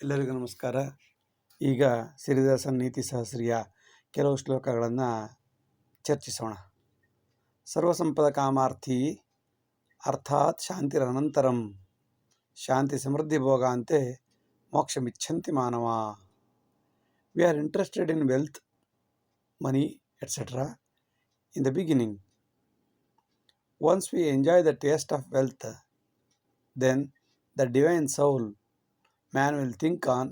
ಎಲ್ಲರಿಗೂ ನಮಸ್ಕಾರ. ಈಗ ಸಿರಿದಾಸನ ನೀತಿ ಸಹಸ್ರಿಯ ಕೆಲವು ಶ್ಲೋಕಗಳನ್ನು ಚರ್ಚಿಸೋಣ. ಸರ್ವಸಂಪದ ಕಾಮಾರ್ಥಿ ಅರ್ಥಾತ್ ಶಾಂತಿರನಂತರಂ ಶಾಂತಿ ಸಮೃದ್ಧಿ ಭೋಗಾಂತೆ ಮೋಕ್ಷಮಿಚ್ಛಂತಿ ಮಾನವ. We are interested in wealth money etcetera in the beginning once we enjoy the taste of wealth then the divine soul man will think on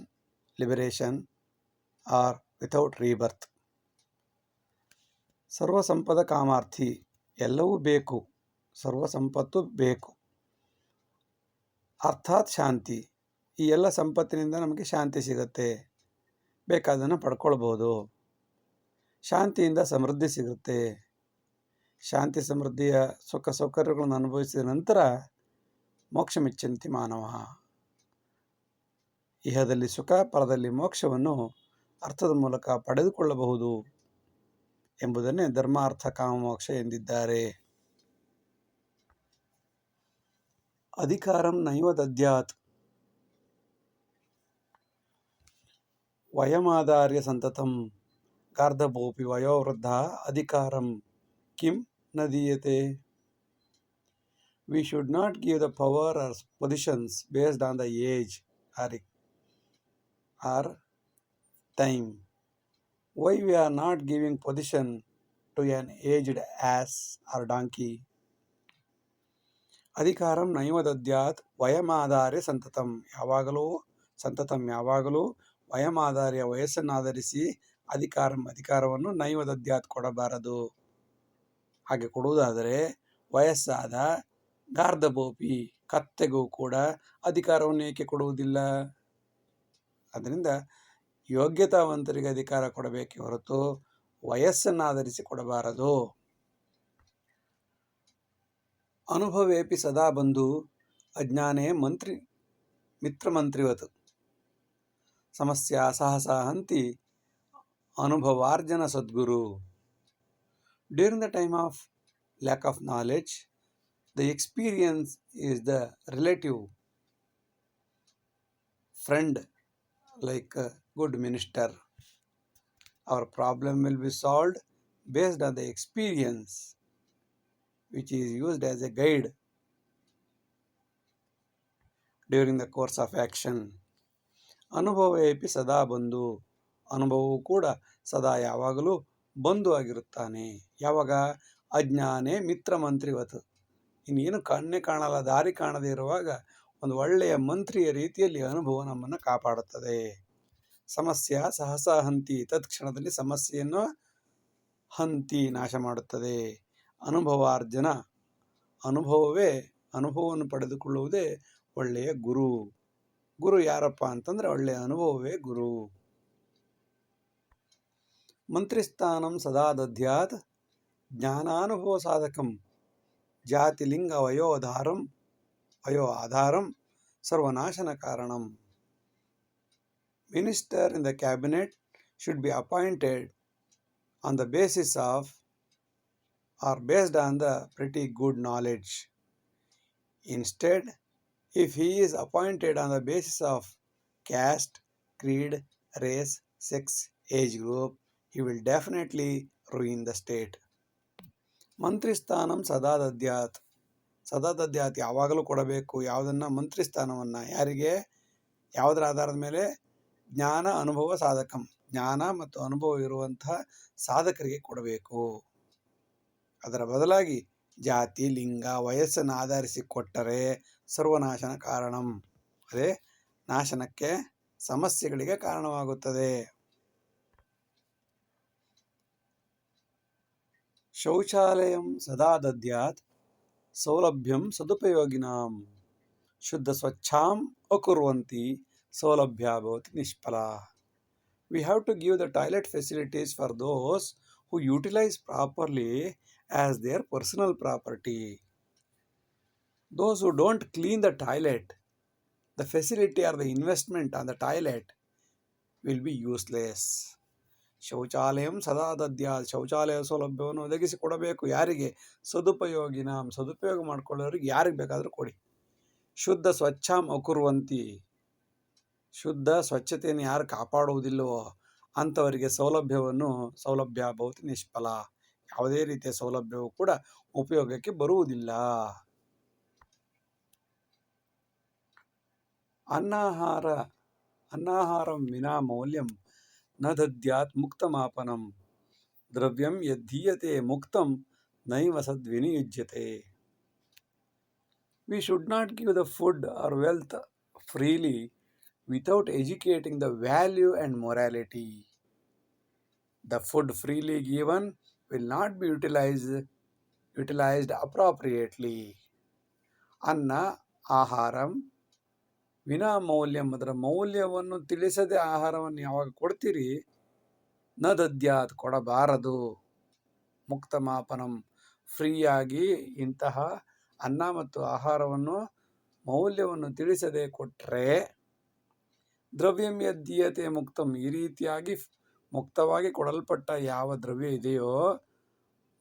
liberation or without rebirth. ಸರ್ವ ಸಂಪದ ಕಾಮಾರ್ಥಿ, ಎಲ್ಲವೂ ಬೇಕು, ಸರ್ವ ಸಂಪತ್ತು ಬೇಕು. ಅರ್ಥಾತ್ ಶಾಂತಿ, ಈ ಎಲ್ಲ ಸಂಪತ್ತಿನಿಂದ ನಮಗೆ ಶಾಂತಿ ಸಿಗುತ್ತೆ ಬೇಕಾದನ್ನು ಪಡ್ಕೊಳ್ಬೋದು. ಶಾಂತಿಯಿಂದ ಸಮೃದ್ಧಿ ಸಿಗುತ್ತೆ. ಶಾಂತಿ ಸಮೃದ್ಧಿಯ ಸುಖ ಸೌಕರ್ಯಗಳನ್ನು ಅನುಭವಿಸಿದ ನಂತರ ಮೋಕ್ಷ ಮಿಚ್ಚಂತಿ ಮಾನವ. ಇಹದಲ್ಲಿ ಸುಖ ಪರದಲ್ಲಿ ಮೋಕ್ಷವನ್ನು ಅರ್ಥದ ಮೂಲಕ ಪಡೆದುಕೊಳ್ಳಬಹುದು ಎಂಬುದನ್ನೇ ಧರ್ಮಾರ್ಥ ಕಾಮಮೋಕ್ಷ ಎಂದಿದ್ದಾರೆ. ಅಧಿಕಾರಂ ನೈವ ದದ್ಯಾತ್. ವಯಮಾಧಾರ್ಯ ಸಂತತಂ. ಗಾರ್ಧಭೋಪಿ ವಯೋವೃದ್ಧ ಅಧಿಕಾರಂ. ಕಿಂ ನ ದೀಯತೆ. We should not give the power or positions based on the age or or time. Why we are not giving position to an aged ass or donkey? ಅಧಿಕಾರಂ ನೈವ ದದ್ಯಾತ್ ವಯಮಾಧಾರ್ಯ ಸಂತತಂ ಯಾವಾಗಲೂ ಸಂತತಂ, ಯಾವಾಗಲೂ ವಯಮಾಧಾರಿಯ ವಯಸ್ಸನ್ನಾಧರಿಸಿ ಅಧಿಕಾರಂ, ಅಧಿಕಾರವನ್ನು ನೈವ ದದ್ಯಾತ್ ಕೊಡಬಾರದು ಹಾಗೆ ಕೊಡುವುದಾದರೆ ವಯಸ್ಸಾದ ಗಾರ್ಧಬೋಪಿ ಕತ್ತೆಗೂ ಕೂಡ ಅಧಿಕಾರವನ್ನು ಏಕೆ ಕೊಡುವುದಿಲ್ಲ ಅದರಿಂದ ಯೋಗ್ಯತಾವಂತರಿಗೆ ಅಧಿಕಾರ ಕೊಡಬೇಕೆ ಹೊರತು ವಯಸ್ಸನ್ನಾಧರಿಸಿ ಕೊಡಬಾರದು ಅನುಭವೇಪಿ ಸದಾ ಬಂಧು, ಅಜ್ಞಾನೇ ಮಂತ್ರಿ, ಮಿತ್ರಮಂತ್ರಿವತ್. ಸಮಸ್ಯೆ ಸಹಸ ಹಂತಿ, ಅನುಭವಾರ್ಜನ ಸದ್ಗುರು. During the time of lack of knowledge the experience is the relative friend like a good minister. Our problem will be solved based on the experience which is used as a guide during the course of action. ಅನುಭವೇಪಿ ಸದಾ ಬಂಧು ಅನುಭವವು ಕೂಡ ಸದಾ ಯಾವಾಗಲೂ ಬಂಧು ಆಗಿರುತ್ತಾನೆ ಯಾವಾಗ ಅಜ್ಞಾನೇ ಮಿತ್ರ ಮಂತ್ರಿವತ್ ಇನ್ನೇನು ಕಣ್ಣೆ ಕಾಣಲ್ಲ ದಾರಿ ಕಾಣದೇ ಇರುವಾಗ ಒಂದು ಒಳ್ಳೆಯ ಮಂತ್ರಿಯ ರೀತಿಯಲ್ಲಿ ಅನುಭವ ನಮ್ಮನ್ನು ಕಾಪಾಡುತ್ತದೆ. ಸಮಸ್ಯೆ ಸಹಸ ಹಂತಿ, ತತ್ಕ್ಷಣದಲ್ಲಿ ಸಮಸ್ಯೆಯನ್ನು ಹಂತಿ ನಾಶ ಮಾಡುತ್ತದೆ. ಅನುಭವಾರ್ಜನ, ಅನುಭವವೇ ಅನುಭವವನ್ನು ಪಡೆದುಕೊಳ್ಳುವುದೇ ಒಳ್ಳೆಯ ಗುರು. ಗುರು ಯಾರಪ್ಪ ಅಂತಂದ್ರೆ ಒಳ್ಳೆಯ ಅನುಭವವೇ ಗುರು. ಮಂತ್ರಿಸ್ಥಾನಂ ಸದಾ ದದ್ಯಾತ್ ಜ್ಞಾನಾನುಭವ ಸಾಧಕಂ, ಜಾತಿಲಿಂಗ ವಯೋಧಾರಂ భయో ఆధారం సర్వనాశన minister in the cabinet should be appointed on the basis of or based on the pretty good knowledge. Instead, if he is appointed on the basis of caste, creed, race, sex, age group, he will definitely ruin the state. Mantristhanam sadadadyat. ಸದಾ ದದ್ಯಾತ್ ಯಾವಾಗಲೂ ಕೊಡಬೇಕು, ಯಾವುದನ್ನು ಮಂತ್ರಿ ಸ್ಥಾನವನ್ನು ಯಾರಿಗೆ? ಯಾವುದರ ಆಧಾರದ ಮೇಲೆ? ಜ್ಞಾನ, ಅನುಭವ, ಸಾಧಕಂ. ಜ್ಞಾನ ಮತ್ತು ಅನುಭವ ಇರುವಂತಹ ಸಾಧಕರಿಗೆ ಕೊಡಬೇಕು. ಅದರ ಬದಲಾಗಿ ಜಾತಿ, ಲಿಂಗ, ವಯಸ್ಸನ್ನು ಆಧರಿಸಿ ಕೊಟ್ಟರೆ ಸರ್ವನಾಶನ ಕಾರಣಂ. ಅದೇ ನಾಶನಕ್ಕೆ ಸಮಸ್ಯೆಗಳಿಗೆ ಕಾರಣವಾಗುತ್ತದೆ. ಶೌಚಾಲಯಂ ಸದಾ ದದ್ಯಾತ್. ಸೌಲಭ್ಯಂ ಸದುಪಯೋಗಿನಾಂ ಶುದ್ಧ ಸ್ವಚ್ಛಾಂ ಅಕುರ್ವಂತಿ ಸೌಲಭ್ಯ ಭವತಿ ನಿಷ್ಫಲ we have to give the toilet facilities for those who utilise properly as their personal property those who don't clean the toilet the facility or the investment on the toilet will be useless ಶೌಚಾಲಯಂ ಸದಾ ದದ್ಯ ಶೌಚಾಲಯ ಸೌಲಭ್ಯವನ್ನು ಒದಗಿಸಿಕೊಡಬೇಕು ಯಾರಿಗೆ? ಸದುಪಯೋಗಿನ ಸದುಪಯೋಗ ಮಾಡಿಕೊಳ್ಳೋರಿಗೆ ಯಾರಿಗೆ ಬೇಕಾದರೂ ಕೊಡಿ. ಶುದ್ಧ ಸ್ವಚ್ಛ ಅಕುರ್ವಂತಿ. ಶುದ್ಧ ಸ್ವಚ್ಛತೆಯನ್ನು ಯಾರು ಕಾಪಾಡುವುದಿಲ್ಲವೋ ಅಂಥವರಿಗೆ ಸೌಲಭ್ಯವನ್ನು ಸೌಲಭ್ಯ ಭೌತಿ ನಿಷ್ಫಲ. ಯಾವುದೇ ರೀತಿಯ ಸೌಲಭ್ಯವೂ ಕೂಡ ಉಪಯೋಗಕ್ಕೆ ಬರುವುದಿಲ್ಲ. ಅನ್ನಾಹಾರ, ಅನ್ನಾಹಾರಂ ವಿನಾ ಮೌಲ್ಯಂ. न दद्यात् मुक्तमापनं द्रव्यं यद्धीयते मुक्तं नैव सद्विनियुज्यते We should not give the food or wealth freely without educating the value and morality. The food freely given will not be utilized utilized appropriately. Anna, Aharam, ವಿನಾ ಮೌಲ್ಯಂ ಅದರ ಮೌಲ್ಯವನ್ನು ತಿಳಿಸದೆ ಆಹಾರವನ್ನು ಯಾವಾಗ ಕೊಡ್ತೀರಿ? ನ ದದ್ಯಾತ್ ಕೊಡಬಾರದು. ಮುಕ್ತ ಮಾಪನಂ ಫ್ರೀಯಾಗಿ ಇಂತಹ ಅನ್ನ ಮತ್ತು ಆಹಾರವನ್ನು ಮೌಲ್ಯವನ್ನು ತಿಳಿಸದೆ ಕೊಟ್ಟರೆ ದ್ರವ್ಯಂ ಯದ್ದೀಯತೆ ಮುಕ್ತಂ. ಈ ರೀತಿಯಾಗಿ ಮುಕ್ತವಾಗಿ ಕೊಡಲ್ಪಟ್ಟ ಯಾವ ದ್ರವ್ಯ ಇದೆಯೋ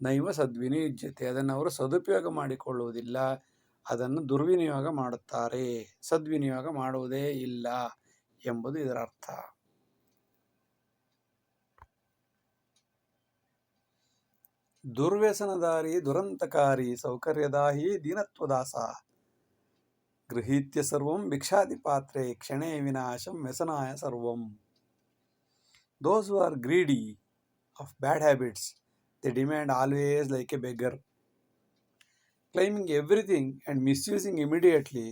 ನೈವ ಸದ್ವಿನಿಯುಜ್ಯತೆ ಅದನ್ನು ಅವರು ಸದುಪಯೋಗ ಮಾಡಿಕೊಳ್ಳುವುದಿಲ್ಲ. ಅದನ್ನು ದುರ್ವಿನಿಯೋಗ ಮಾಡುತ್ತಾರೆ. ಸದ್ವಿನಿಯೋಗ ಮಾಡುವುದೇ ಇಲ್ಲ ಎಂಬುದು ಇದರ ಅರ್ಥ. ದುರ್ವ್ಯಸನದಾರಿ ದುರಂತಕಾರಿ, ಸೌಕರ್ಯದಾಹಿ, ದೀನತ್ವದಾಸ, ಗೃಹೀತ್ಯ ಸರ್ವಂ, ಭಿಕ್ಷಾದಿ ಪಾತ್ರೆ, ಕ್ಷಣೇ ವಿನಾಶಂ, ವ್ಯಸನಾಯ ಸರ್ವಂ. Those are greedy of bad habits the demand always like a beggar claiming everything and misusing immediately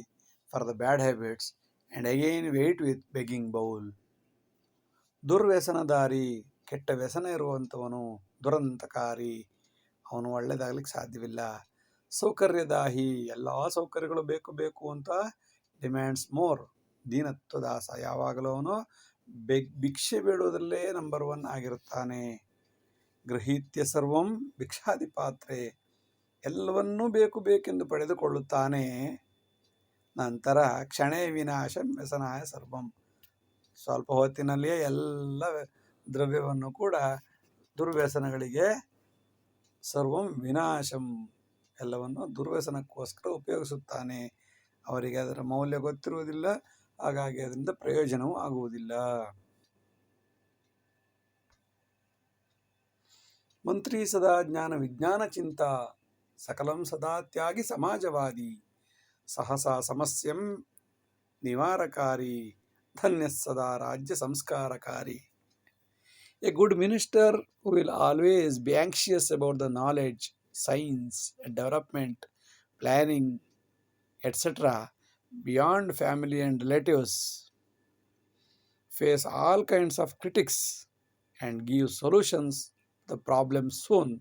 for the bad habits and again wait with begging bowl. ದುರ್ವ್ಯಸನದಾರಿ, ಕೆಟ್ಟ ವ್ಯಸನ ಇರುವಂಥವನು ದುರಂತಕಾರಿ. ಅವನು ಒಳ್ಳೆಯದಾಗಲಿಕ್ಕೆ ಸಾಧ್ಯವಿಲ್ಲ. ಸೌಕರ್ಯದಾಹಿ, ಎಲ್ಲ ಸೌಕರ್ಯಗಳು ಬೇಕು ಬೇಕು ಅಂತ ಡಿಮ್ಯಾಂಡ್ಸ್ ಮೋರ್ ದೀನತ್ವದಾಸ ಯಾವಾಗಲೂ ಅವನು ಬೆಗ್, ಭಿಕ್ಷೆ ಬೇಡುವುದರಲ್ಲೇ ನಂಬರ್ ಒನ್ ಆಗಿರುತ್ತಾನೆ. ಗೃಹೀತ್ಯ ಸರ್ವಂ ಭಿಕ್ಷಾದಿ ಪಾತ್ರೆ ಎಲ್ಲವನ್ನೂ ಬೇಕು ಬೇಕೆಂದು ಪಡೆದುಕೊಳ್ಳುತ್ತಾನೆ. ನಂತರ ಕ್ಷಣೇ ವಿನಾಶ, ವ್ಯಸನಾಯ ಸರ್ವಂ. ಸ್ವಲ್ಪ ಹೊತ್ತಿನಲ್ಲಿಯೇ ಎಲ್ಲ ದ್ರವ್ಯವನ್ನು ಕೂಡ ದುರ್ವ್ಯಸನಗಳಿಗೆ ಸರ್ವಂ ವಿನಾಶಂ ಎಲ್ಲವನ್ನು ದುರ್ವ್ಯಸನಕ್ಕೋಸ್ಕರ ಉಪಯೋಗಿಸುತ್ತಾನೆ. ಅವರಿಗೆ ಅದರ ಮೌಲ್ಯ ಗೊತ್ತಿರುವುದಿಲ್ಲ, ಹಾಗಾಗಿ ಅದರಿಂದ ಪ್ರಯೋಜನವೂ ಆಗುವುದಿಲ್ಲ. ಮಂತ್ರಿ ಸದಾ ಜ್ಞಾನ ವಿಜ್ಞಾನ ಚಿಂತ. सकल सदा त्यागी समाजवादी। सहसा समस्या निवारकारी, धन्य सदा राज्य संस्कारकारी। A good minister who will always be anxious about the knowledge science development planning etcetera beyond family and relative face all kind of give solutions the problem soon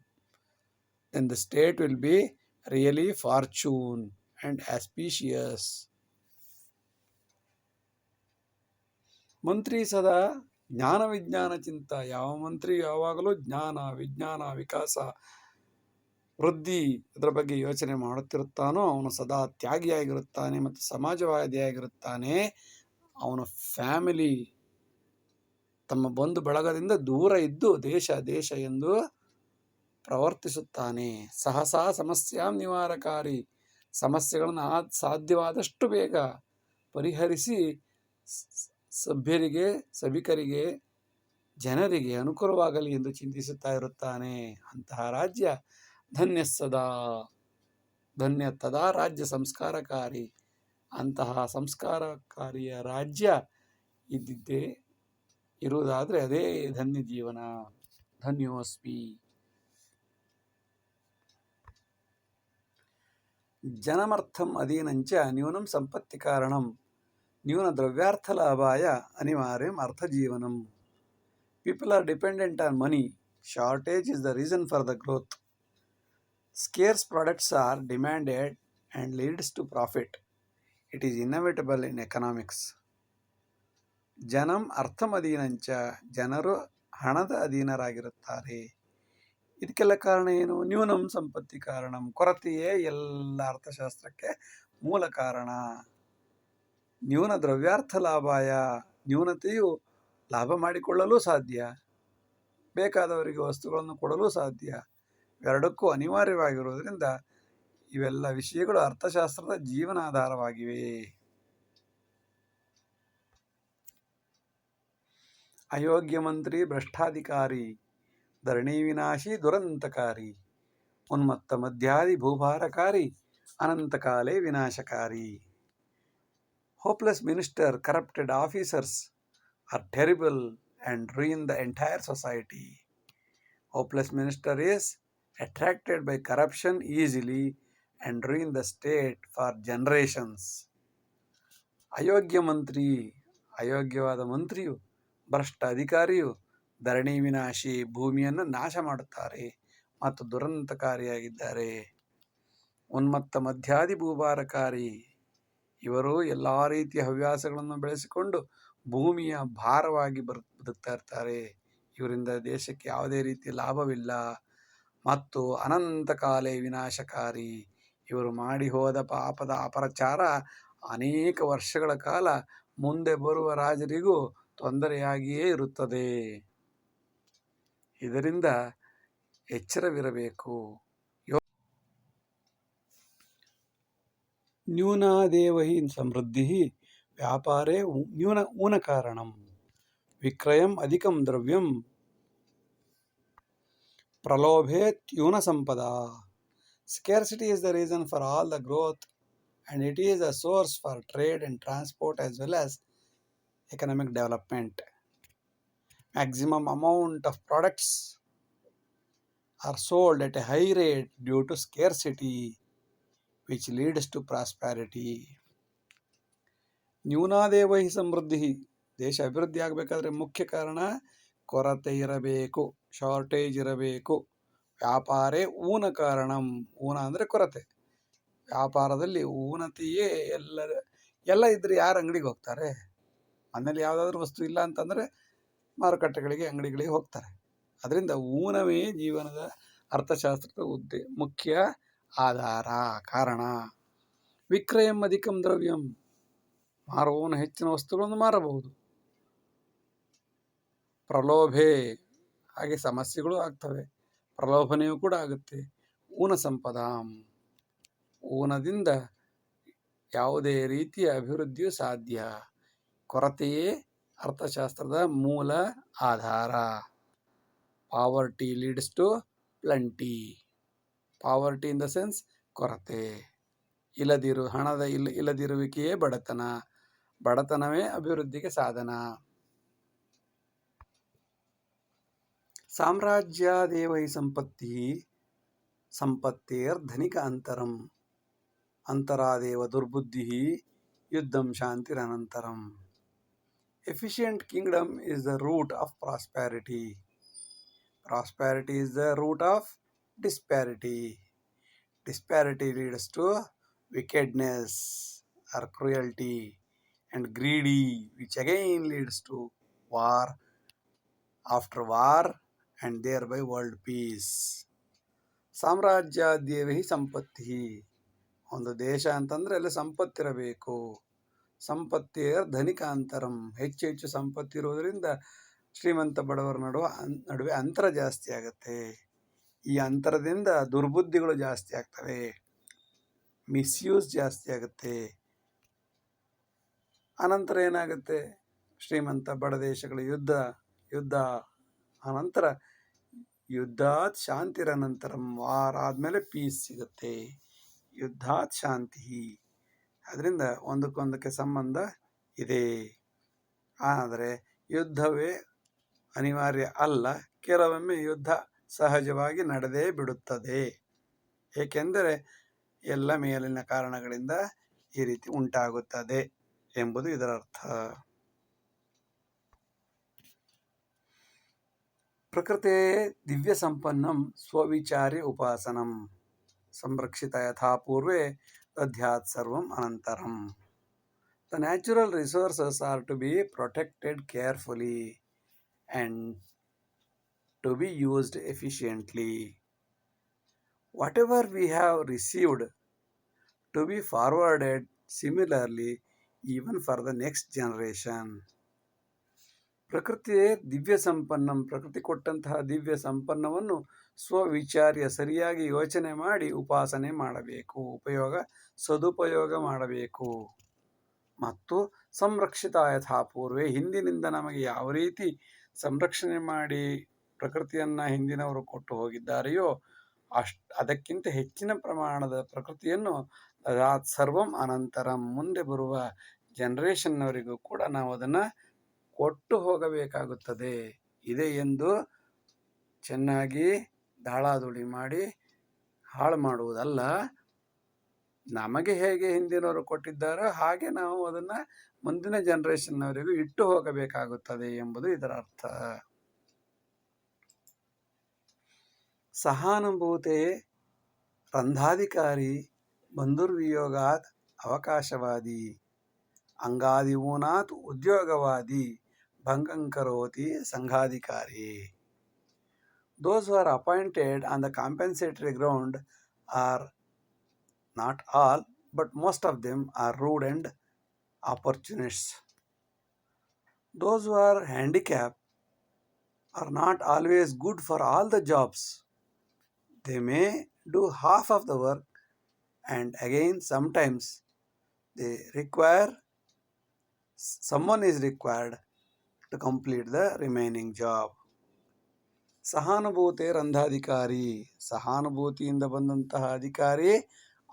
then the state will be really fortune and auspicious. ಮಂತ್ರಿ ಸದಾ ಜ್ಞಾನ ವಿಜ್ಞಾನ ಚಿಂತ ಯಾವ ಮಂತ್ರಿ ಯಾವಾಗಲೂ ಜ್ಞಾನ, ವಿಜ್ಞಾನ, ವಿಕಾಸ, ವೃದ್ಧಿ ಅದರ ಬಗ್ಗೆ ಯೋಚನೆ ಮಾಡುತ್ತಿರುತ್ತಾನೋ ಅವನು ಸದಾ ತ್ಯಾಗಿಯಾಗಿರುತ್ತಾನೆ ಮತ್ತು ಸಮಾಜವಾದಿಯಾಗಿರುತ್ತಾನೆ ಅವನ ಫ್ಯಾಮಿಲಿ ತಮ್ಮ ಬಂಧು ಬಳಗದಿಂದ ದೂರ ಇದ್ದು ದೇಶ ದೇಶ ಎಂದು ಪ್ರವರ್ತಿಸುತ್ತಾನೆ. ಸಹಸಾ ಸಮಸ್ಯಾಂ ನಿವಾರಕಾರಿ. ಸಮಸ್ಯೆಗಳನ್ನು ಆ ಸಾಧ್ಯವಾದಷ್ಟು ಬೇಗ ಪರಿಹರಿಸಿ ಸಭ್ಯರಿಗೆ, ಸಭಿಕರಿಗೆ, ಜನರಿಗೆ ಅನುಕೂಲವಾಗಲಿ ಎಂದು ಚಿಂತಿಸುತ್ತಾ ಇರುತ್ತಾನೆ. ಅಂತಹ ರಾಜ್ಯ ಧನ್ಯ ಸದಾ, ಧನ್ಯ ತದಾ ರಾಜ್ಯ ಸಂಸ್ಕಾರಕಾರಿ. ಅಂತಹ ಸಂಸ್ಕಾರಕಾರಿಯ ರಾಜ್ಯ ಇದ್ದಿದ್ದೇ ಇರುವುದಾದರೆ ಅದೇ ಧನ್ಯ ಜೀವನ. ಧನ್ಯೋಸ್ಮಿ. ಜನಮರ್ಥಂ ಅಧೀನಂಚ ನ್ಯೂನಂ ಸಂಪತ್ತಿ ಕಾರಣಂ ನ್ಯೂನ ದ್ರವ್ಯಾರ್ಥಲಾಭಾಯ ಅನಿವಾರ್ಯಂ ಅರ್ಥಜೀವನಂ people are dependent on money shortage is the reason for the growth scarce products are demanded and leads to profit it is inevitable in economics ಜನಂ ಅರ್ಥಮಧೀನಂಚ ಜನರು ಹಣದ ಅಧೀನರಾಗಿರುತ್ತಾರೆ ಇದಕ್ಕೆಲ್ಲ ಕಾರಣ ಏನು? ನ್ಯೂನಂ ಸಂಪತ್ತಿ ಕಾರಣಂ. ಕೊರತೆಯೇ ಎಲ್ಲ ಅರ್ಥಶಾಸ್ತ್ರಕ್ಕೆ ಮೂಲ ಕಾರಣ. ನ್ಯೂನ ದ್ರವ್ಯಾರ್ಥ ಲಾಭಾಯ. ನ್ಯೂನತೆಯು ಲಾಭ ಮಾಡಿಕೊಳ್ಳಲು ಸಾಧ್ಯ. ಬೇಕಾದವರಿಗೆ ವಸ್ತುಗಳನ್ನು ಕೊಡಲು ಸಾಧ್ಯ. ಎರಡಕ್ಕೂ ಅನಿವಾರ್ಯವಾಗಿರುವುದರಿಂದ ಇವೆಲ್ಲ ವಿಷಯಗಳು ಅರ್ಥಶಾಸ್ತ್ರದ ಜೀವನಾಧಾರವಾಗಿವೆ. ಅಯೋಗ್ಯ ಮಂತ್ರಿ ಭ್ರಷ್ಟಾಧಿಕಾರಿ. ಧರಣಿ ವಿನಾಶಿ ದುರಂತಕಾರಿ ಉನ್ಮತ್ತ ಮಧ್ಯಾದಿ ಭೂಭಾರಕಾರಿ ಅನಂತಕಾಲೇ ವಿನಾಶಕಾರಿ hopeless minister corrupted officers are terrible and ruin the entire society. Hopeless minister is attracted by corruption easily and ruin the state for generations. ಅಯೋಗ್ಯ ಮಂತ್ರಿ ಅಯೋಗ್ಯವಾದ ಮಂತ್ರಿಯು ಭ್ರಷ್ಟ ಅಧಿಕಾರಿಯು ಧರಣಿ ವಿನಾಶಿ ಭೂಮಿಯನ್ನು ನಾಶ ಮಾಡುತ್ತಾರೆ ಮತ್ತು ದುರಂತಕಾರಿಯಾಗಿದ್ದಾರೆ. ಉನ್ಮತ್ತ ಮಧ್ಯಾದಿ ಭೂಭಾರಕಾರಿ, ಇವರು ಎಲ್ಲ ರೀತಿಯ ಹವ್ಯಾಸಗಳನ್ನು ಬೆಳೆಸಿಕೊಂಡು ಭೂಮಿಯ ಭಾರವಾಗಿ ಬರು, ಬದುಕ್ತಾ ಇರ್ತಾರೆ. ಇವರಿಂದ ದೇಶಕ್ಕೆ ಯಾವುದೇ ರೀತಿ ಲಾಭವಿಲ್ಲ. ಮತ್ತು ಅನಂತ ಕಾಲೇ ವಿನಾಶಕಾರಿ. ಇವರು ಮಾಡಿ ಹೋದ ಪಾಪದ ಅಪರಚಾರ ಅನೇಕ ವರ್ಷಗಳ ಕಾಲ ಮುಂದೆ ಬರುವ ರಾಜರಿಗೂ ತೊಂದರೆಯಾಗಿಯೇ ಇರುತ್ತದೆ. ಇದರಿಂದ ಎಚ್ಚರವಿರಬೇಕು ನ್ಯೂನಾದೇವಹಿ ಸಮೃದ್ಧಿ ವ್ಯಾಪಾರೇ ನ್ಯೂನ ಊನಕಾರಣಂ ವಿಕ್ರಯಂ ಅಧಿಕಂ ದ್ರವ್ಯಂ ಪ್ರಲೋಭೇತ್ಯೂನ ಸಂಪದ Scarcity is the reason for all the growth and it is a source for trade and transport as well as economic development. Maximum amount of products are sold at a high rate due to scarcity, which leads to prosperity. ನ್ಯೂನಾದೇವ ಹಿ ಸಮೃದ್ಧಿ. ದೇಶ ಅಭಿವೃದ್ಧಿ ಆಗಬೇಕಾದ್ರೆ ಮುಖ್ಯ ಕಾರಣ ಕೊರತೆ ಇರಬೇಕು shortage ಇರಬೇಕು. ವ್ಯಾಪಾರೇ ಊನ ಕಾರಣಂ. ಊನ ಅಂದರೆ ಕೊರತೆ. ವ್ಯಾಪಾರದಲ್ಲಿ ಊನತೆಯೇ ಎಲ್ಲ ಎಲ್ಲ ಇದ್ರೆ ಯಾರು ಅಂಗಡಿಗೆ ಹೋಗ್ತಾರೆ? ಮನೇಲಿ ಯಾವುದಾದ್ರೂ ವಸ್ತು ಇಲ್ಲ ಅಂತಂದರೆ ಮಾರುಕಟ್ಟೆಗಳಿಗೆ, ಅಂಗಡಿಗಳಿಗೆ ಹೋಗ್ತಾರೆ. ಅದರಿಂದ ಊನವೇ ಜೀವನದ ಅರ್ಥಶಾಸ್ತ್ರದ ಉದ್ದೆ ಮುಖ್ಯ ಆಧಾರ, ಕಾರಣ. ವಿಕ್ರಯಂ ಅಧಿಕಂ ದ್ರವ್ಯಂ. ಮಾರುವವನು ಹೆಚ್ಚಿನ ವಸ್ತುಗಳನ್ನು ಮಾರಬಹುದು. ಪ್ರಲೋಭೆ. ಹಾಗೆ ಸಮಸ್ಯೆಗಳು ಆಗ್ತವೆ. ಪ್ರಲೋಭನೆಯೂ ಕೂಡ ಆಗುತ್ತೆ. ಊನ ಸಂಪದಾಂ. ಊನದಿಂದ ಯಾವುದೇ ರೀತಿಯ ಅಭಿವೃದ್ಧಿಯು ಸಾಧ್ಯ. ಕೊರತೆಯೇ ಅರ್ಥಶಾಸ್ತ್ರದ ಮೂಲ ಆಧಾರ. Poverty leads to plenty poverty in the sense ಕೊರತೆ. ಇಲ್ಲದಿರು, ಹಣದ ಇಲ್ಲ ಇಲ್ಲದಿರುವಿಕೆಯೇ ಬಡತನ. ಬಡತನವೇ ಅಭಿವೃದ್ಧಿಗೆ ಸಾಧನ. ಸಾಮ್ರಾಜ್ಯಾದೇವೈ ಸಂಪತ್ತಿ ಸಂಪತ್ತಿ, ಸಂಪತ್ತೇರ್ಧನಿಕ ಅಂತರಂ. ಅಂತರಾದೇವ ದುರ್ಬುದ್ಧಿ, Yuddham ಶಾಂತಿರನಂತರಂ. efficient kingdom is the root of prosperity prosperity is the root of disparity disparity leads to wickedness or cruelty and greedy which again leads to war after war and thereby world peace ಸಾಮ್ರಾಜ್ಯಾದ್ಯವಿ ಸಂಪತ್ತಿ ಒಂದು ದೇಶ ಅಂತಂದರೆ ಅಲ್ಲಿ ಸಂಪತ್ತಿರಬೇಕು ಸಂಪತ್ತಿಯ ಧನಿಕ ಅಂತರಂ ಹೆಚ್ಚು ಹೆಚ್ಚು ಇರೋದ್ರಿಂದ ಶ್ರೀಮಂತ ಬಡವರ ನಡುವ ನಡುವೆ ಅಂತರ ಜಾಸ್ತಿ ಆಗುತ್ತೆ. ಈ ಅಂತರದಿಂದ ದುರ್ಬುದ್ಧಿಗಳು ಜಾಸ್ತಿ ಆಗ್ತವೆ. ಮಿಸ್ಯೂಸ್ ಜಾಸ್ತಿ ಆಗುತ್ತೆ. ಅನಂತರ ಏನಾಗುತ್ತೆ? ಶ್ರೀಮಂತ ಬಡ ದೇಶಗಳ ಯುದ್ಧ ಯುದ್ಧ ಅನಂತರ ಯುದ್ಧಾತ್ ಶಾಂತಿರ ನಂತರ ವಾರ ಆದಮೇಲೆ ಪೀಸ್ ಸಿಗುತ್ತೆ. ಯುದ್ಧಾತ್ ಶಾಂತಿ. ಅದರಿಂದ ಒಂದಕ್ಕೊಂದಕ್ಕೆ ಸಂಬಂಧ ಇದೆ. ಆದರೆ ಯುದ್ಧವೇ ಅನಿವಾರ್ಯ ಅಲ್ಲ. ಕೆಲವೊಮ್ಮೆ ಯುದ್ಧ ಸಹಜವಾಗಿ ನಡೆದೇ ಬಿಡುತ್ತದೆ. ಏಕೆಂದರೆ ಎಲ್ಲ ಮೇಲಿನ ಕಾರಣಗಳಿಂದ ಈ ರೀತಿ ಉಂಟಾಗುತ್ತದೆ ಎಂಬುದು ಇದರ ಅರ್ಥ. ಪ್ರಕೃತೆ ದಿವ್ಯ ಸಂಪನ್ನಂ ಸ್ವವಿಚಾರ್ಯ ಉಪಾಸನಂ. ಸಂರಕ್ಷಿತ ಯಥಾ ಪೂರ್ವೆ ತದ್ಯಾತ್ ಸರ್ವಂ ಅನಂತರಂ the natural resources are to be protected carefully and to be used efficiently whatever we have received to be forwarded similarly even for the next generation. ಪ್ರಕೃತಿಯೇ ದಿವ್ಯ ಸಂಪನ್ನಂ ಪ್ರಕೃತಿ ಕೊಟ್ಟಂತಹ ದಿವ್ಯ ಸಂಪನ್ನವನ್ನು ಸ್ವವಿಚಾರ್ಯ ಸರಿಯಾಗಿ ಯೋಚನೆ ಮಾಡಿ ಉಪಾಸನೆ ಮಾಡಬೇಕು, ಉಪಯೋಗ ಸದುಪಯೋಗ ಮಾಡಬೇಕು. ಮತ್ತು ಸಂರಕ್ಷಿತ ಯಥಾಪೂರ್ವೆ ಹಿಂದಿನಿಂದ ನಮಗೆ ಯಾವ ರೀತಿ ಸಂರಕ್ಷಣೆ ಮಾಡಿ ಪ್ರಕೃತಿಯನ್ನು ಹಿಂದಿನವರು ಕೊಟ್ಟು ಹೋಗಿದ್ದಾರೆಯೋ ಅದಕ್ಕಿಂತ ಹೆಚ್ಚಿನ ಪ್ರಮಾಣದ ಪ್ರಕೃತಿಯನ್ನು ಸರ್ವಂ ಅನಂತರಂ ಮುಂದೆ ಬರುವ ಜನರೇಷನ್ನವರಿಗೂ ಕೂಡ ನಾವು ಅದನ್ನು ಕೊಟ್ಟು ಹೋಗಬೇಕಾಗುತ್ತದೆ. ಇದೆ ಎಂದು ಚೆನ್ನಾಗಿ ದಾಳಾದುಳಿ ಮಾಡಿ ಹಾಳು ಮಾಡುವುದಲ್ಲ, ನಮಗೆ ಹೇಗೆ ಹಿಂದಿನವರು ಕೊಟ್ಟಿದ್ದಾರೋ ಹಾಗೆ ನಾವು ಅದನ್ನು ಮುಂದಿನ ಜನರೇಷನ್ನವರಿಗೂ ಇಟ್ಟು ಹೋಗಬೇಕಾಗುತ್ತದೆ ಎಂಬುದು ಇದರ ಅರ್ಥ. ಸಹಾನುಭೂತೆ ರಂಧಾಧಿಕಾರಿ ಬಂಧುರ್ವಿಯೋಗಾತ್ ಅವಕಾಶವಾದಿ, ಅಂಗಾದಿವೂನಾತ್ ಉದ್ಯೋಗವಾದಿ, ಭಂಗಂಕರೋತಿ ಸಂಘಾಧಿಕಾರಿ. Those who are appointed on the compensatory ground are not all, but most of them are rude and opportunists. Those who are handicapped are not always good for all the jobs. They may do half of the work, and again, sometimes they require someone is required to complete the remaining job. ಸಹಾನುಭೂತಿ ರಂಧಾಧಿಕಾರಿ. ಸಹಾನುಭೂತಿಯಿಂದ ಬಂದಂತಹ ಅಧಿಕಾರಿ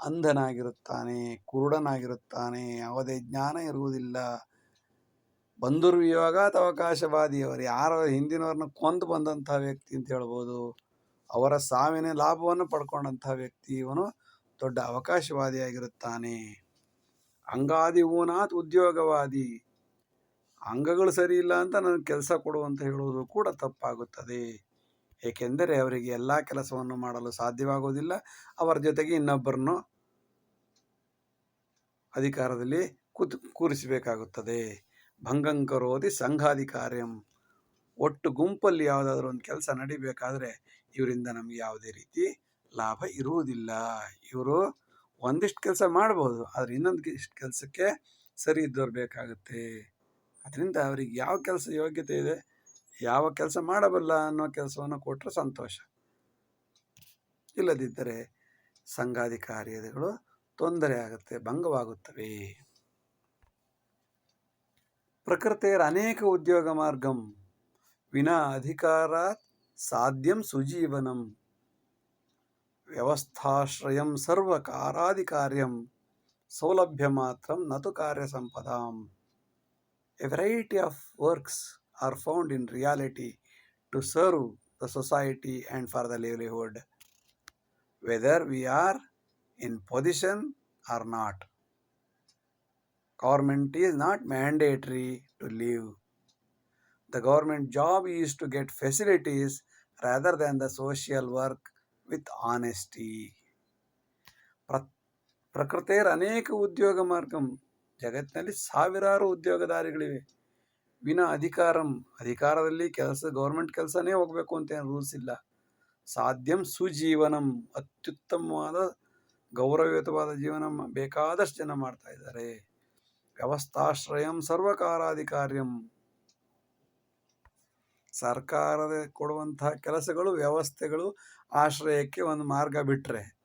ಅಂಧನಾಗಿರುತ್ತಾನೆ, ಕುರುಡನಾಗಿರುತ್ತಾನೆ ಯಾವುದೇ ಜ್ಞಾನ ಇರುವುದಿಲ್ಲ. ಬಂಧುರ್ವಿಯೋಗ ಅಥವಾ ಅವಕಾಶವಾದಿಯವರು ಯಾರ ಹಿಂದಿನವ್ರನ್ನ ಕೊಂದು ಬಂದಂತಹ ವ್ಯಕ್ತಿ ಅಂತ ಹೇಳ್ಬೋದು. ಅವರ ಸಾವಿನ ಲಾಭವನ್ನು ಪಡ್ಕೊಂಡಂತಹ ವ್ಯಕ್ತಿ ಇವನು ದೊಡ್ಡ ಅವಕಾಶವಾದಿಯಾಗಿರುತ್ತಾನೆ. ಅಂಗಾದಿ ಊನಾತ್ ಉದ್ಯೋಗವಾದಿ. ಅಂಗಗಳು ಸರಿ ಇಲ್ಲ ಅಂತ ನನಗೆ ಕೆಲಸ ಕೊಡು ಅಂತ ಹೇಳುವುದು ಕೂಡ ತಪ್ಪಾಗುತ್ತದೆ. ಏಕೆಂದರೆ ಅವರಿಗೆ ಎಲ್ಲ ಕೆಲಸವನ್ನು ಮಾಡಲು ಸಾಧ್ಯವಾಗುವುದಿಲ್ಲ, ಅವರ ಜೊತೆಗೆ ಇನ್ನೊಬ್ಬರನ್ನು ಅಧಿಕಾರದಲ್ಲಿ ಕೂತು ಕೂರಿಸಬೇಕಾಗುತ್ತದೆ. ಭಂಗಂಕರೋದಿ ಸಂಘಾಧಿಕಾರ್ಯಂ. ಒಟ್ಟು ಗುಂಪಲ್ಲಿ ಯಾವುದಾದ್ರೂ ಒಂದು ಕೆಲಸ ನಡಿಬೇಕಾದ್ರೆ ಇವರಿಂದ ನಮಗೆ ಯಾವುದೇ ರೀತಿ ಲಾಭ ಇರುವುದಿಲ್ಲ. ಇವರು ಒಂದಿಷ್ಟು ಕೆಲಸ ಮಾಡ್ಬೋದು, ಆದರೆ ಇನ್ನೊಂದು ಇಷ್ಟು ಕೆಲಸಕ್ಕೆ ಸರಿ ಇದ್ದವ್ರು ಬೇಕಾಗುತ್ತೆ. ಅದರಿಂದ ಅವರಿಗೆ ಯಾವ ಕೆಲಸ ಯೋಗ್ಯತೆ ಇದೆ ಯಾವ ಕೆಲಸ ಮಾಡಬಲ್ಲ ಅನ್ನೋ ಕೆಲಸವನ್ನು ಕೊಟ್ಟರೆ ಸಂತೋಷ. ಇಲ್ಲದಿದ್ದರೆ ಸಂಘಾಧಿಕಾರಿಗಳು ತೊಂದರೆ ಆಗುತ್ತೆ, ಭಂಗವಾಗುತ್ತವೆ. ಪ್ರಕೃತಿಯರ ಅನೇಕ ಉದ್ಯೋಗ ಮಾರ್ಗಂ. ವಿನಾ ಅಧಿಕಾರ ಸಾಧ್ಯಂ ಸುಜೀವನಂ. ವ್ಯವಸ್ಥಾಶ್ರಯಂ ಸರ್ವಕಾರಾಧಿಕಾರ್ಯಂ. ಸೌಲಭ್ಯ ಮಾತ್ರ ನತು ಕಾರ್ಯ ಸಂಪದಾಂ. A variety of works are found in reality to serve the society and for the livelihood, whether we are in position or not. Government is not mandatory to live. The government job is to get facilities rather than the social work with honesty. ಪ್ರಕೃತಿಯರ ಅನೇಕ ಉದ್ಯೋಗ ಮಾರ್ಗಂ ಜಗತ್ತಿನಲ್ಲಿ ಸಾವಿರಾರು ಉದ್ಯೋಗದಾರಿಗಳಿವೆ ವಿನ ಅಧಿಕಾರಂ, ಅಧಿಕಾರದಲ್ಲಿ ಕೆಲಸ government ಕೆಲಸನೇ ಹೋಗಬೇಕು ಅಂತ ಏನು ರೂಲ್ಸ್ ಇಲ್ಲ. ಸಾಧ್ಯಂ ಸುಜೀವನಂ, ಅತ್ಯುತ್ತಮವಾದ, ಗೌರವಯುತವಾದ ಜೀವನ ಬೇಕಾದಷ್ಟು ಜನ ಮಾಡ್ತಾ ಇದ್ದಾರೆ. ವ್ಯವಸ್ಥಾಶ್ರಯಂ ಸರ್ವಕಾರಾಧಿಕಾರ್ಯಂ. ಸರ್ಕಾರದ ಕೊಡುವಂತಹ ಕೆಲಸಗಳು, ವ್ಯವಸ್ಥೆಗಳು ಆಶ್ರಯಕ್ಕೆ ಒಂದು ಮಾರ್ಗ ಬಿಟ್ಟರೆ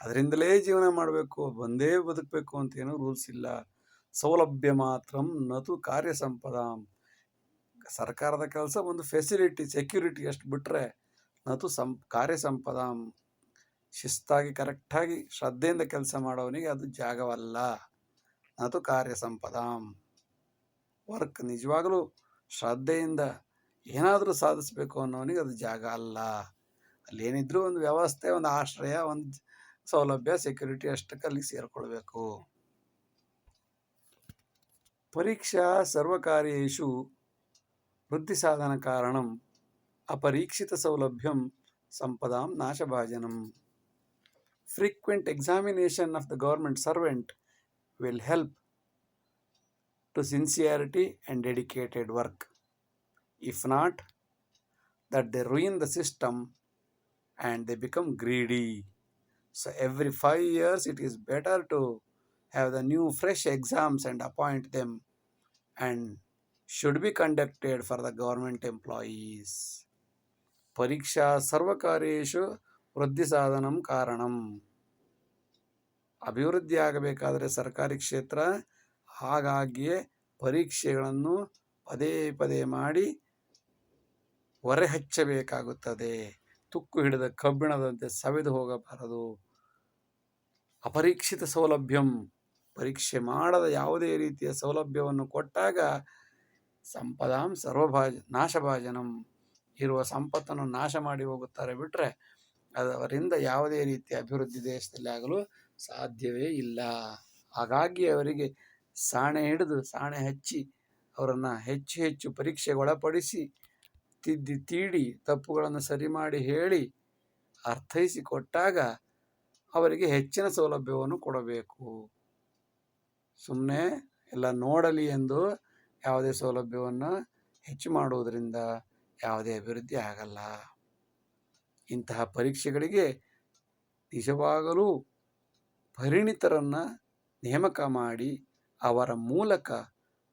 ಅದರಿಂದಲೇ ಜೀವನ ಮಾಡಬೇಕು, ಬಂದೇ ಬದುಕಬೇಕು ಅಂತ ಏನೂ ರೂಲ್ಸ್ ಇಲ್ಲ. ಸೌಲಭ್ಯ ಮಾತ್ರ ನತು ಕಾರ್ಯ ಸಂಪದಾಂ ಸರ್ಕಾರದ ಕೆಲಸ ಒಂದು ಫೆಸಿಲಿಟಿ ಸೆಕ್ಯೂರಿಟಿ ಎಷ್ಟು ಬಿಟ್ಟರೆ ನತು ಸಂ ಕಾರ್ಯ ಸಂಪದಾಂ ಶಿಸ್ತಾಗಿ, ಕರೆಕ್ಟಾಗಿ, ಶ್ರದ್ಧೆಯಿಂದ ಕೆಲಸ ಮಾಡೋವನಿಗೆ ಅದು ಜಾಗವಲ್ಲ. ನತು ಕಾರ್ಯ ಸಂಪದಾಂ ವರ್ಕ್ ನಿಜವಾಗಲೂ ಶ್ರದ್ಧೆಯಿಂದ ಏನಾದರೂ ಸಾಧಿಸಬೇಕು ಅನ್ನೋನಿಗೆ ಅದು ಜಾಗ ಅಲ್ಲ. ಅಲ್ಲೇನಿದ್ರೂ ಒಂದು ವ್ಯವಸ್ಥೆ, ಒಂದು ಆಶ್ರಯ, ಒಂದು ಸೌಲಭ್ಯ ಸೆಕ್ಯೂರಿಟಿ ಅಷ್ಟಕ್ಕೆ ಅಲ್ಲಿ ಸೇರಿಕೊಳ್ಬೇಕು. పరీక్ష సర్వకార్యేషు వృత్తిసాధన కారణం అపరీక్షిత సౌలభ్యం సంపదాం నాశభాజనం frequent examination of the government servant will help to sincerity and dedicated work. If not, that they ruin the system and they become greedy. So every five years, it is better to have the new fresh exams and appoint them and should be conducted for the government employees. ಪರೀಕ್ಷಾ ಸರ್ವಕಾರ್ಯೇಷು ವೃದ್ಧಿ ಸಾಧನಂ ಕಾರಣಂ ಅಭಿವೃದ್ಧಿ ಆಗಬೇಕಾದರೆ ಸರ್ಕಾರಿ ಕ್ಷೇತ್ರ ಹಾಗಾಗಿಯೇ ಪರೀಕ್ಷೆಗಳನ್ನು ಪದೇ ಪದೇ ಮಾಡಿ ಹೊರೆ ಹಚ್ಚಬೇಕಾಗುತ್ತದೆ ತುಕ್ಕು ಹಿಡಿದ ಕಬ್ಬಿಣದಂತೆ ಸವೆದು ಹೋಗಬಾರದು ಅಪರೀಕ್ಷಿತ ಸೌಲಭ್ಯಂ ಪರೀಕ್ಷೆ ಮಾಡದ ಯಾವುದೇ ರೀತಿಯ ಸೌಲಭ್ಯವನ್ನು ಕೊಟ್ಟಾಗ ಸಂಪದಾಂ ಸರ್ವಭಾಜ, ನಾಶಭಾಜನಂ ಇರುವ ಸಂಪತ್ತನ್ನು ನಾಶ ಮಾಡಿ ಹೋಗುತ್ತಾರೆ ಬಿಟ್ಟರೆ ಅದರಿಂದ ಯಾವುದೇ ರೀತಿಯ ಅಭಿವೃದ್ಧಿ ದೇಶದಲ್ಲಿ ಆಗಲು ಸಾಧ್ಯವೇ ಇಲ್ಲ. ಹಾಗಾಗಿ ಅವರಿಗೆ ಸಾಣೆ ಹಿಡಿದು ಸಾಣೆ ಹಚ್ಚಿ ಅವರನ್ನು ಹೆಚ್ಚು ಹೆಚ್ಚು ಪರೀಕ್ಷೆಗೊಳಪಡಿಸಿ ತಿದ್ದಿ ತೀಡಿ ತಪ್ಪುಗಳನ್ನು ಸರಿ ಮಾಡಿ ಹೇಳಿ ಅರ್ಥೈಸಿಕೊಟ್ಟಾಗ ಅವರಿಗೆ ಹೆಚ್ಚಿನ ಸೌಲಭ್ಯವನ್ನು ಕೊಡಬೇಕು. ಸುಮ್ಮನೆ ಎಲ್ಲ ನೋಡಲಿ ಎಂದು ಯಾವುದೇ ಸೌಲಭ್ಯವನ್ನು ಹೆಚ್ಚು ಮಾಡುವುದರಿಂದ ಯಾವುದೇ ಅಭಿವೃದ್ಧಿ ಆಗಲ್ಲ. ಇಂತಹ ಪರೀಕ್ಷೆಗಳಿಗೆ ನಿಜವಾಗಲೂ ಪರಿಣಿತರನ್ನು ನೇಮಕ ಮಾಡಿ ಅವರ ಮೂಲಕ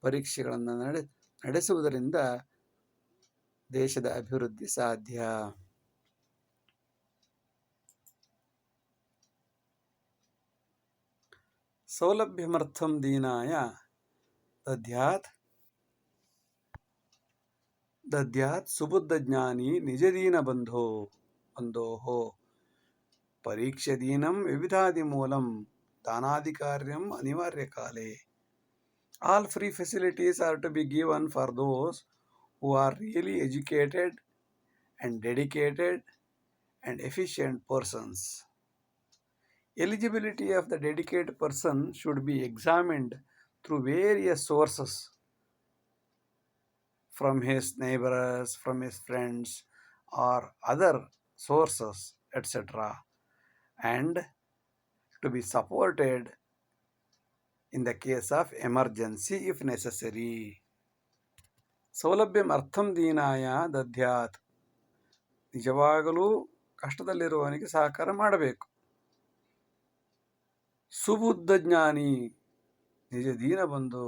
ಪರೀಕ್ಷೆಗಳನ್ನು ನಡೆ, ನಡೆಸುವುದರಿಂದ ದೇಶದ ಅಭಿವೃದ್ಧಿ ಸಾಧ್ಯ. ಸೌಲಭ್ಯಮರ್ಥಂ ದೀನಾಯ ದದ್ಯಾತ್ ದದ್ಯಾತ್ ಸುಬುದ್ಧಜ್ಞಾನಿ ನಿಜದೀನಬಂಧೋ ಬಂಧೋಹೋ ಪರೀಕ್ಷದೀನಂ ವಿವಿಧಾದಿಮೂಲಂ ದಾನಾದಿಕಾರ್ಯಂ ಅನಿವಾರ್ಯಕಾಲೇ all free facilities are to be given for those who are really educated and dedicated and efficient persons. Eligibility of the dedicated person should be examined through various sources from his neighbors, from his friends, or other sources, etc., and to be supported in the case of emergency if necessary. ಸೌಲಭ್ಯ ಅರ್ಥಂ ದೀನಾಯ nijavagalu ನಿಜವಾಗಲೂ ಕಷ್ಟದಲ್ಲಿರುವವನಿಗೆ ಸಹಕಾರ ಮಾಡಬೇಕು ಸುಬುದ್ಧ ಜ್ಞಾನಿ ನಿಜ ದೀನ ಬಂದು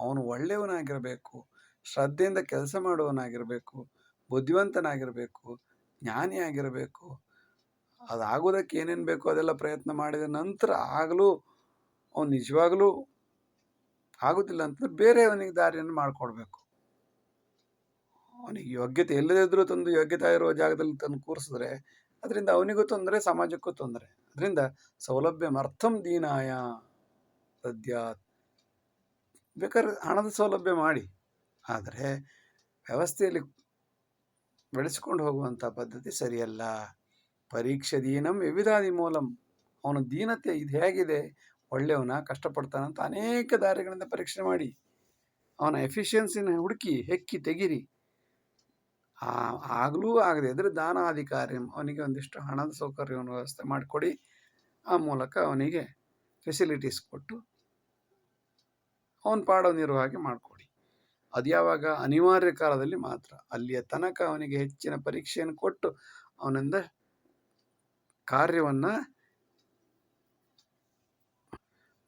ಅವನು ಒಳ್ಳೆಯವನಾಗಿರಬೇಕು, ಶ್ರದ್ಧೆಯಿಂದ ಕೆಲಸ ಮಾಡುವವನಾಗಿರಬೇಕು, ಬುದ್ಧಿವಂತನಾಗಿರಬೇಕು, ಜ್ಞಾನಿಯಾಗಿರಬೇಕು, ಅದಾಗೋದಕ್ಕೆ ಏನೇನು ಬೇಕೋ ಅದೆಲ್ಲ ಪ್ರಯತ್ನ ಮಾಡಿದ ನಂತರ ಆಗಲೂ ಅವನು ನಿಜವಾಗಲೂ ಆಗೋದಿಲ್ಲ ಅಂತಂದ್ರೆ ಬೇರೆ ಅವನಿಗೆ ದಾರಿಯನ್ನು ಮಾಡಿಕೊಡ್ಬೇಕು. ಅವನಿಗೆ ಯೋಗ್ಯತೆ ಎಲ್ಲದಿದ್ರೂ ತಂದು ಯೋಗ್ಯತೆ ಇರುವ ಜಾಗದಲ್ಲಿ ತಂದು ಕೂರಿಸಿದ್ರೆ, ಅದರಿಂದ ಅವನಿಗೂ ತೊಂದರೆ, ಸಮಾಜಕ್ಕೂ ತೊಂದರೆ. ಅದರಿಂದ ಸೌಲಭ್ಯ ಅರ್ಥಂ ದೀನಾಯ ಸದ್ಯ ಬೇಕಾದ್ರೆ ಹಣದ ಸೌಲಭ್ಯ ಮಾಡಿ, ಆದರೆ ವ್ಯವಸ್ಥೆಯಲ್ಲಿ ಬೆಳೆಸಿಕೊಂಡು ಹೋಗುವಂಥ ಪದ್ಧತಿ ಸರಿಯಲ್ಲ. ಪರೀಕ್ಷೆ ದೀನಂ ವಿವಿಧಾದಿ ಮೂಲಂ. ಅವನ ದೀನತೆ ಇದು ಹೇಗಿದೆ, ಒಳ್ಳೆಯವನ, ಕಷ್ಟಪಡ್ತಾನಂತ ಅನೇಕ ದಾರಿಗಳಿಂದ ಪರೀಕ್ಷೆ ಮಾಡಿ, ಅವನ ಎಫಿಷಿಯನ್ಸಿನ ಹುಡುಕಿ, ಹೆಕ್ಕಿ, ತೆಗಿರಿ. ಆಗಲೂ ಆಗದೆ ಇದ್ದರೆ ದಾನಾಧಿಕಾರಿ ಅವನಿಗೆ ಒಂದಿಷ್ಟು ಹಣದ ಸೌಕರ್ಯವನ್ನು ವ್ಯವಸ್ಥೆ ಮಾಡಿಕೊಡಿ. ಆ ಮೂಲಕ ಅವನಿಗೆ ಫೆಸಿಲಿಟೀಸ್ ಕೊಟ್ಟು ಅವನ ಪಾಡೋ ಹಾಗೆ ಮಾಡಿಕೊಡಿ. ಅದು ಯಾವಾಗ? ಅನಿವಾರ್ಯ ಕಾಲದಲ್ಲಿ ಮಾತ್ರ. ಅಲ್ಲಿಯ ತನಕ ಅವನಿಗೆ ಹೆಚ್ಚಿನ ಪರೀಕ್ಷೆಯನ್ನು ಕೊಟ್ಟು ಅವನಿಂದ ಕಾರ್ಯವನ್ನು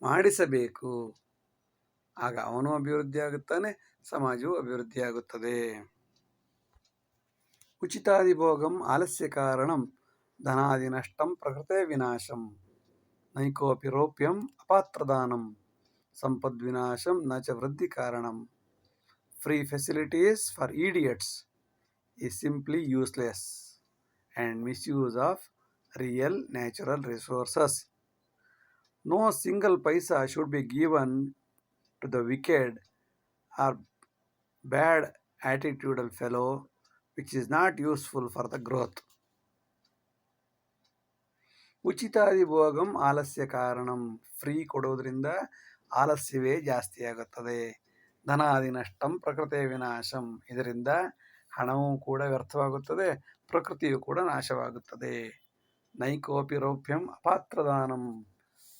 ಮಾಡಿಸಬೇಕು. ಆಗ ಅವನು ಅಭಿವೃದ್ಧಿ ಆಗುತ್ತಾನೆ ಸಮಾಜವು ಅಭಿವೃದ್ಧಿ ಆಗುತ್ತದೆ ಉಚಿತಾದಿಭೋಗಂ ಆಲಸ್ಯ ಕಾರಣಂ ಧನಾದಿ ನಷ್ಟಂ ಪ್ರಕೃತೆ ವಿನಾಶಂ ನೈಕೋಪಿ ರೋಪ್ಯಂ ಅಪಾತ್ರದಾನಂ ಸಂಪದ್ವಿನಾಶಂ ನ ಚ ವೃದ್ಧಿ ಕಾರಣಂ free facilities for idiots is simply useless and misuse of real natural resources no single paisa should be given to the wicked or bad is not useful for the growth. ಉಚಿತಾದಿ ಭೋಗಂ ಆಲಸ್ಯ ಕಾರಣಂ. ಫ್ರೀ ಕೊಡೋದ್ರಿಂದ ಆಲಸ್ಯವೇ ಜಾಸ್ತಿಯಾಗುತ್ತದೆ ಧನಾದಿ ನಷ್ಟಂ, ಪ್ರಕೃತಿಯ ವಿನಾಶಂ. ಇದರಿಂದ ಹಣವೂ ಕೂಡ ವ್ಯರ್ಥವಾಗುತ್ತದೆ, ಪ್ರಕೃತಿಯು ಕೂಡ ನಾಶವಾಗುತ್ತದೆ. ನೈಕೋಪಿ ರೌಪ್ಯಂ ಅಪಾತ್ರದಾನಂ.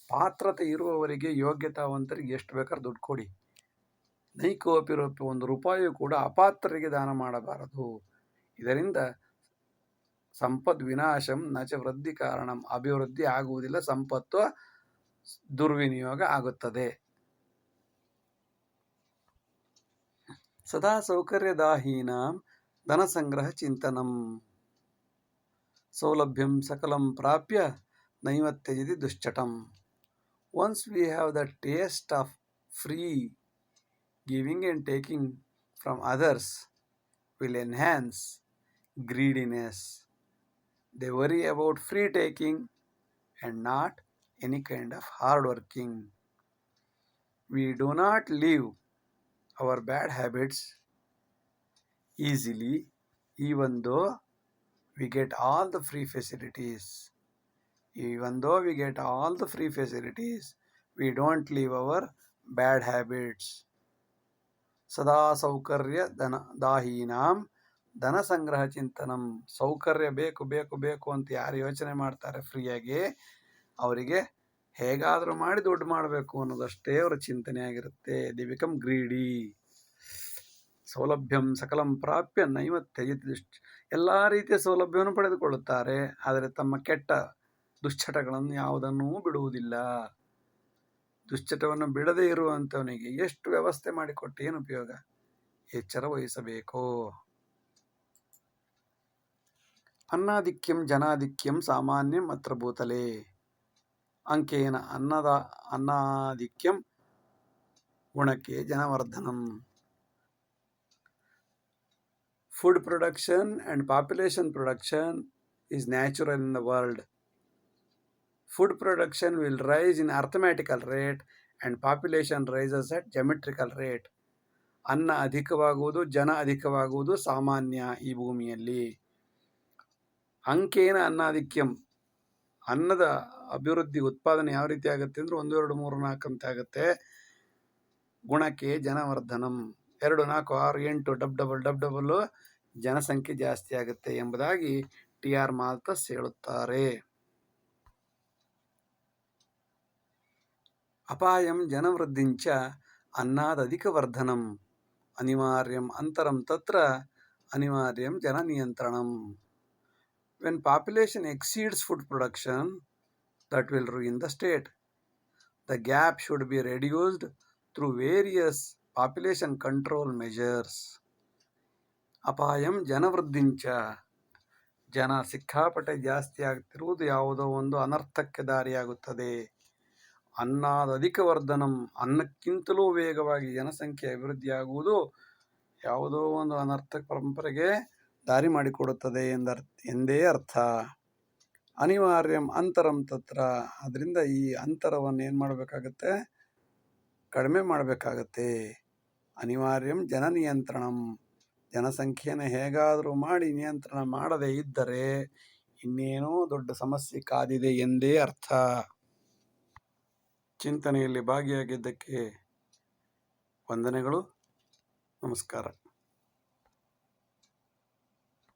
ಪಾತ್ರತೆ ಇರುವವರಿಗೆ ಯೋಗ್ಯತಾವಂತರಿಗೆ ಎಷ್ಟು ಬೇಕಾದ್ರೆ ದುಡ್ಡು ಕೊಡಿ. ನೈಕೋಪಿ ರೌಪ್ಯ ಒಂದು ರೂಪಾಯಿಯು ಕೂಡ ಅಪಾತ್ರರಿಗೆ ದಾನ ಮಾಡಬಾರದು. ಇದರಿಂದ ಸಂಪದ್ ವಿನಾಶಂ ನಚ ವೃದ್ಧಿ ಕಾರಣಂ. ಅಭಿವೃದ್ಧಿ ಆಗುವುದಿಲ್ಲ, ಸಂಪತ್ತು ದುರ್ವಿನಿಯೋಗ ಆಗುತ್ತದೆ. ಸದಾ ಸೌಕರ್ಯದಾಹೀನಾಂ ಧನ ಸಂಗ್ರಹ ಚಿಂತನಂ. ಸೌಲಭ್ಯಂ ಸಕಲಂ ಪ್ರಾಪ್ಯ ನೈವತ್ಯಜಿತಿ ದುಶ್ಚಟಂ. Once we have the taste of free giving and taking from others will enhance greediness. They worry about free taking and not any kind of hard working. We do not leave our bad habits easily, even though we get all the free facilities. Even though we get all the free facilities, we don't leave our bad habits. ಸದಾ ಸೌಕರ್ಯ ಧನ ದಾಹೀನಾಂ ಧನ ಸಂಗ್ರಹ ಚಿಂತನಂ, ಸೌಕರ್ಯ ಬೇಕು ಬೇಕು ಬೇಕು ಅಂತ ಯಾರು ಯೋಚನೆ ಮಾಡ್ತಾರೆ ಫ್ರೀಯಾಗಿ, ಅವರಿಗೆ ಹೇಗಾದರೂ ಮಾಡಿ ದುಡ್ಡು ಮಾಡಬೇಕು ಅನ್ನೋದಷ್ಟೇ ಅವರ ಚಿಂತನೆ ಆಗಿರುತ್ತೆ. ದಿ ಬಿಕಮ್ ಗ್ರೀಡಿ ಸೌಲಭ್ಯಂ ಸಕಲಂ ಪ್ರಾಪ್ಯ ನೈವ ತ್ಯಜತಿ ಎಲ್ಲ ರೀತಿಯ ಸೌಲಭ್ಯವನ್ನು ಪಡೆದುಕೊಳ್ಳುತ್ತಾರೆ. ಆದರೆ ತಮ್ಮ ಕೆಟ್ಟ ದುಶ್ಚಟಗಳನ್ನು ಯಾವುದನ್ನೂ ಬಿಡುವುದಿಲ್ಲ. ದುಶ್ಚಟವನ್ನು ಬಿಡದೇ ಇರುವಂಥವನಿಗೆ ಎಷ್ಟು ವ್ಯವಸ್ಥೆ ಮಾಡಿಕೊಟ್ಟು ಏನು ಉಪಯೋಗ? ಎಚ್ಚರ ವಹಿಸಬೇಕು. ಅನ್ನಾಧಿಕ್ಯಂ ಜನಾಧಿಕ್ಯಂ ಸಾಮಾನ್ಯ ಮತ್ರಭೂತಲೇ ಅಂಕೇನ ಅನ್ನದ ಅನ್ನಾದಿಕ್ಯಂ ಗುಣಕ್ಕೆ ಜನವರ್ಧನಂ. Food production and population production is natural in the world food production will rise in arithmetical rate and population rises at geometrical rate ಅನ್ನ ಅಧಿಕವಾಗುವುದು, ಜನ ಅಧಿಕವಾಗುವುದು ಸಾಮಾನ್ಯ ಈ ಭೂಮಿಯಲ್ಲಿ. ಅಂಕೇನ ಅನ್ನಾಧಿಕ್ಯಂ ಅನ್ನದ ಅಭಿವೃದ್ಧಿ ಉತ್ಪಾದನೆ ಯಾವ ರೀತಿ ಆಗುತ್ತೆ ಅಂದರೆ ಒಂದು, ಎರಡು, ಮೂರು, ನಾಲ್ಕು ಅಂತ ಆಗುತ್ತೆ. ಗುಣಕ್ಕೆ ಜನವರ್ಧನಂ. ಎರಡು, ನಾಲ್ಕು, ಆರು, ಎಂಟು, ಡಬ್, ಡಬಲ್, ಡಬ್ ಡಬಲ್ಲು ಜನಸಂಖ್ಯೆ ಜಾಸ್ತಿ ಆಗುತ್ತೆ ಎಂಬುದಾಗಿ ಟಿ ಆರ್ ಮಾಲ್ತಸ್ ಹೇಳುತ್ತಾರೆ. ಅಪಾಯಂ ಜನವೃದ್ಧಿಂಚ ಅನ್ನಾದಧಿಕವರ್ಧನಂ. ಅನಿವಾರ್ಯಂ ಅಂತರಂ ತತ್ರ ಅನಿವಾರ್ಯಂ ಜನ ನಿಯಂತ್ರಣಂ. When population exceeds food production that will ruin the state. The gap should be reduced through various population control measures. ಅಪಾಯಂ ಜನವೃದ್ಧಿಂಚ ಜನ ಸಿಕ್ಕಾಪಟ್ಟೆ ಜಾಸ್ತಿ ಆಗ್ತಿರುವುದು ಯಾವುದೋ ಒಂದು ಅನರ್ಥಕ್ಕೆ ದಾರಿಯಾಗುತ್ತದೆ ಅನ್ನಾದ ಅಧಿಕ ವರ್ಧನಂ ಅನ್ನಕ್ಕಿಂತಲೂ ವೇಗವಾಗಿ ಜನಸಂಖ್ಯೆ ಅಭಿವೃದ್ಧಿಯಾಗುವುದು ಯಾವುದೋ ಒಂದು ಅನರ್ಥ ಪರಂಪರೆಗೆ ದಾರಿ ಮಾಡಿಕೊಡುತ್ತದೆ ಎಂದರ್, ಎಂದೇ ಅರ್ಥ. ಅನಿವಾರ್ಯಂ ಅಂತರಂ ತತ್ರ. ಅದರಿಂದ ಈ ಅಂತರವನ್ನು ಏನು ಮಾಡಬೇಕಾಗತ್ತೆ? ಕಡಿಮೆ ಮಾಡಬೇಕಾಗತ್ತೆ. ಅನಿವಾರ್ಯಂ ಜನ ನಿಯಂತ್ರಣಂ. ಜನಸಂಖ್ಯೆಯನ್ನು ಹೇಗಾದರೂ ಮಾಡಿ ನಿಯಂತ್ರಣ ಮಾಡದೇ ಇದ್ದರೆ ಇನ್ನೇನೋ ದೊಡ್ಡ ಸಮಸ್ಯೆ ಕಾದಿದೆ ಎಂದೇ ಅರ್ಥ. ಚಿಂತನೆಯಲ್ಲಿ ಭಾಗಿಯಾಗಿದ್ದಕ್ಕೆ ವಂದನೆಗಳು. ನಮಸ್ಕಾರ.